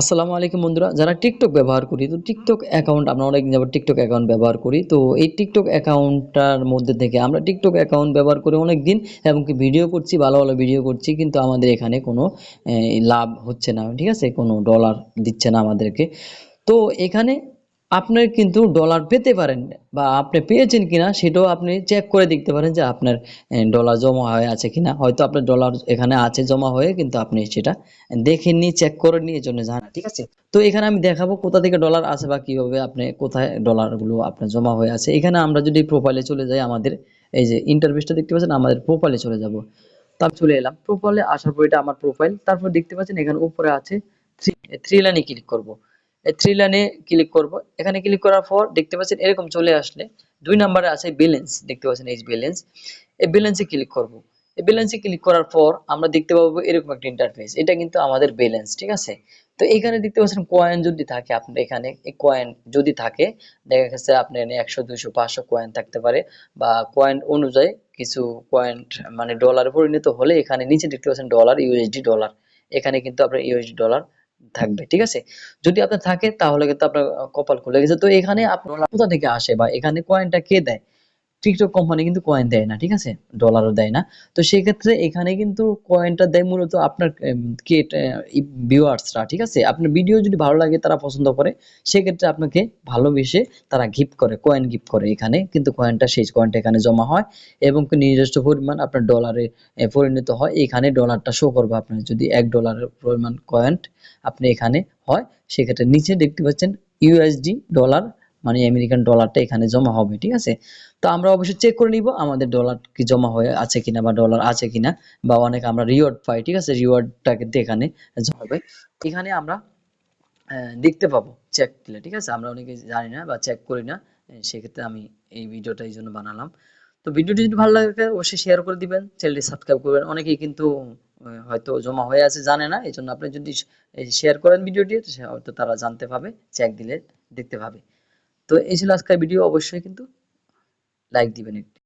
আসসালামু আলাইকুম বন্ধুরা, যারা টিকটক ব্যবহার করি, তো টিকটক অ্যাকাউন্ট আমরা অনেকদিন যাবার টিকটক অ্যাকাউন্ট ব্যবহার করি, তো এই টিকটক অ্যাকাউন্টটার মধ্যে থেকে আমরা টিকটক অ্যাকাউন্ট ব্যবহার করে অনেক দিন এবং কি ভিডিও করছি, ভালো ভালো ভিডিও করছি, কিন্তু আমাদের এখানে কোনো লাভ হচ্ছে না, ঠিক আছে? কোনো ডলার দিচ্ছে না আমাদেরকে। তো এখানে আপনার কিন্তু ডলার পেতে পারেন বা আপনি পেয়েছেন কিনা সেটাও আপনি চেক করে দেখতে পারেন যে আপনার ডলার জমা হয়ে আছে কিনা। হয়তো আপনার ডলার এখানে আছে জমা হয়ে, কিন্তু আপনি সেটা দেখেননি চেক করেননি এই জন্য জানা ঠিক আছে? তো এখানে আমি দেখাবো কোথা থেকে ডলার আছে বা কীভাবে আপনি কোথায় ডলারগুলো আপনার জমা হয়ে আছে। এখানে আমরা যদি প্রোফাইলে চলে যাই আমাদের, এই যে ইন্টারভিউটা দেখতে পাচ্ছেন, আমাদের প্রোফাইলে চলে যাব। তারপর চলে এলাম। প্রোফাইলে আসার পর এটা আমার প্রোফাইল তারপর দেখতে পাচ্ছেন এখানে উপরে আছে থ্রি থ্রি লাইনে ক্লিক করব। থ্রি লাইনে ক্লিক করব। এখানে ক্লিক করার পর দেখতে পাচ্ছেন এরকম চলে আসলে দুই নম্বরে আছে ব্যালেন্স দেখতে পাচ্ছেন এই ব্যালেন্স এই ব্যালেন্সে ক্লিক করব। এই ব্যালেন্সে ক্লিক করার পর আমরা দেখতে পাবো এরকম একটা ইন্টারফেস এটা কিন্তু আমাদের ব্যালেন্স ঠিক আছে? তো এখানে দেখতে পাচ্ছেন কয়েন যদি থাকে আপনার এখানে, এই কয়েন যদি থাকে, দেখা গেছে আপনার এখানে একশো, দুইশো, পাঁচশো কয়েন থাকতে পারে বা কয়েন অনুযায়ী কিছু কয়েন মানে ডলার পরিণত হলে এখানে নিচে দেখতে পাচ্ছেন ডলার ইউএসডি ডলার এখানে কিন্তু আপনার ইউএসডি ডলার থাকবে, ঠিক আছে? যদি আপনার থাকে, তাহলে কিন্তু আপনার কপাল খুলে গেছে। তো এখানে আপনার কোথা থেকে আসে বা এখানে কয়েনটা কে দেয়? টিকটক কোম্পানি কিন্তু কয়েন দেয় না, ঠিক আছে? ডলারও দেয় না। তো সেই ক্ষেত্রে এখানে কিন্তু কয়েনটা দেয় মূলত আপনার ভিউয়ার্সরা ঠিক আছে? আপনার ভিডিও যদি ভালো লাগে, তারা পছন্দ করে, সেক্ষেত্রে আপনাকে ভালোবেসে তারা গিফট করে কয়েন গিফট করে। এখানে কিন্তু কয়েনটা সেই কয়েনটা এখানে জমা হয় এবং নিজস্ব পরিমাণ আপনার ডলারে পরিণত হয়। এখানে ডলারটা শো করবে আপনার। যদি এক ডলারের পরিমাণ কয়েন আপনি এখানে হয়, সেক্ষেত্রে নিচে দেখতে পাচ্ছেন ইউএসডি ডলার মানে আমেরিকান ডলারটা এখানে জমা হবে, ঠিক আছে? তো আমরা অবশ্যই চেক করে নিব আমাদের ডলার কি জমা হয়ে আছে কিনা বা ডলার আছে কিনা বা অনেক আমরা রিওয়ার্ড পাই, ঠিক আছে? রিওয়ার্ডটা কিন্তু এখানে হবে। এখানে আমরা দেখতে পাবো চেক দিলে, ঠিক আছে? আমরা অনেকে জানি না বা চেক করি না সেক্ষেত্রে আমি এই ভিডিওটা এই জন্য বানালাম। তো ভিডিওটি যদি ভালো লাগে, অবশ্যই শেয়ার করে দিবেন চ্যানেলটি সাবস্ক্রাইব করবেন। অনেকেই কিন্তু হয়তো জমা হয়ে আছে, জানে না এই জন্য আপনি যদি শেয়ার করেন ভিডিওটি হয়তো তারা জানতে পাবে চেক দিলে দেখতে পাবে। তো এই ছিল আজকের ভিডিও অবশ্যই কিন্তু লাইক দিবেন একটি।